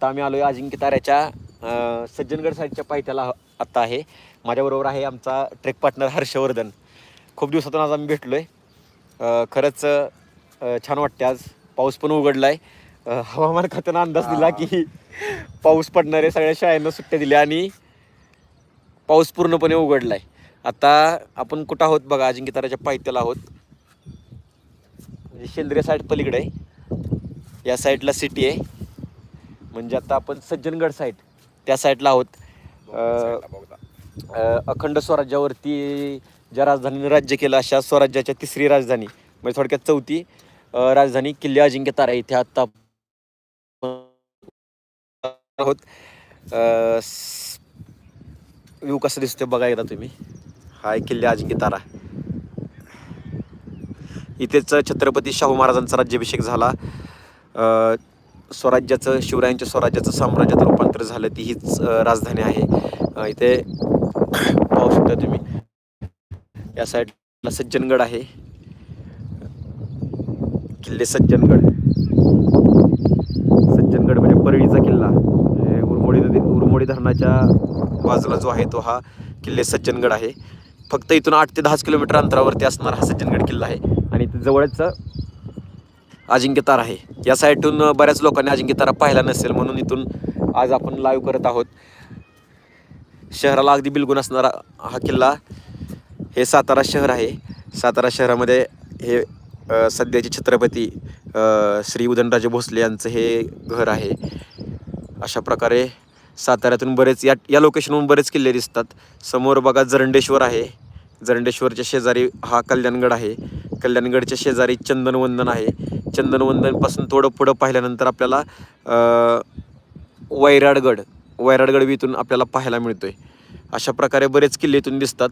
आता आम्ही आलो आहे अजिंक्य ताऱ्याच्या सज्जनगड साईडच्या पायथ्याला आत्ता आहे. माझ्याबरोबर आहे आमचा ट्रेक पार्टनर हर्षवर्धन. खूप दिवसातून आज आम्ही भेटलो आहे खरंच छान वाटते आज. पाऊस पण उघडला आहे हवामान खात्यानं अंदाज दिला की पाऊस पडणार आहे. सगळ्या शाळांना सुट्ट्या दिल्या आणि पाऊस पूर्णपणे उघडला आहे आता आपण कुठं आहोत बघा? अजिंक्य ताऱ्याच्या पायथ्याला आहोत. म्हणजे साईड पलीकडे आहे. या साईडला सिटी आहे. म्हणजे आता आपण सज्जनगड साईड त्या साईडला आहोत. अखंड स्वराज्यावरती ज्या राजधानीने राज्य केलं अशा स्वराज्याच्या तिसरी राजधानी म्हणजे थोडक्यात चौथी राजधानी किल्ले अजिंक्य तारा इथे आता आहोत. व्ह्यू कसं दिसतोय बघा एकदा तुम्ही. हाय किल्ले अजिंक्य तारा. इथेच छत्रपती शाहू महाराजांचा राज्याभिषेक झाला. स्वराज्याचं शिवरायांच्या स्वराज्याचं साम्राज्यात रूपांतर झालं ती हीच राजधानी आहे. इथे पाहू शकता तुम्ही. या साईडला सज्जनगड आहे. किल्ले सज्जनगड. सज्जनगड म्हणजे परळीचा किल्ला. उरमोडी नदी उरमोडी धरणाच्या बाजूला जो आहे तो हा किल्ले सज्जनगड आहे. फक्त इथून आठ ते दहाच किलोमीटर अंतरावरती असणारा हा सज्जनगड किल्ला आहे. आणि इथे जवळच अजिंक्य तारा आहे. या साईडून बऱ्याच लोकांनी अजिंक्य तारा पाहिला नसेल म्हणून इथून आज आपण लाईव्ह करत आहोत. शहराला अगदी बिलगुण असणारा हा किल्ला हे सातारा शहर आहे. सातारा शहरामध्ये हे सध्याचे छत्रपती श्री उदयनराजे भोसले यांचं हे घर आहे. अशा प्रकारे साताऱ्यातून बरेच या या लोकेशनहून बरेच किल्ले दिसतात. समोर बघा जरंडेश्वर आहे. जरंडेश्वरच्या शेजारी हा कल्याणगड आहे. कल्याणगडच्या शेजारी चंदनवंदन आहे. चंदनवंदनपासून थोडं पुढं पाहिल्यानंतर आपल्याला वैराडगड वैराडगड इथून आपल्याला पाहायला मिळतो आहे अशा प्रकारे बरेच किल्ले इथून दिसतात.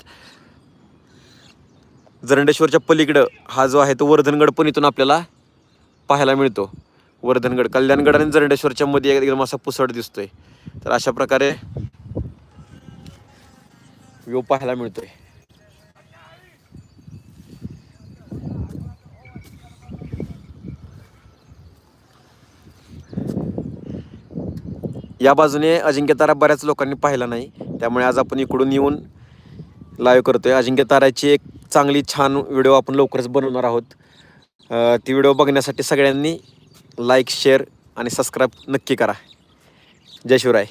जरंडेश्वरच्या पलीकडं हा जो आहे तो वर्धनगड पण इथून आपल्याला पाहायला मिळतो. वर्धनगड कल्याणगड आणि जरंडेश्वरच्या मध्ये एकदम असा पुसट दिसतोय. तर अशा प्रकारे व्ह्यू पाहायला मिळतोय. या बाजूने अजिंक्यतारा बऱ्याच लोकांनी पाहिला नाही. त्यामुळे आज आपण इकडून येऊन लाईव्ह करतोय. अजिंक्यताराची एक चांगली छान व्हिडिओ आपण लवकरच बनवणार आहोत. ती व्हिडिओ बघण्यासाठी सगळ्यांनी लाईक शेअर आणि सबस्क्राईब नक्की करा. जय शिवराय.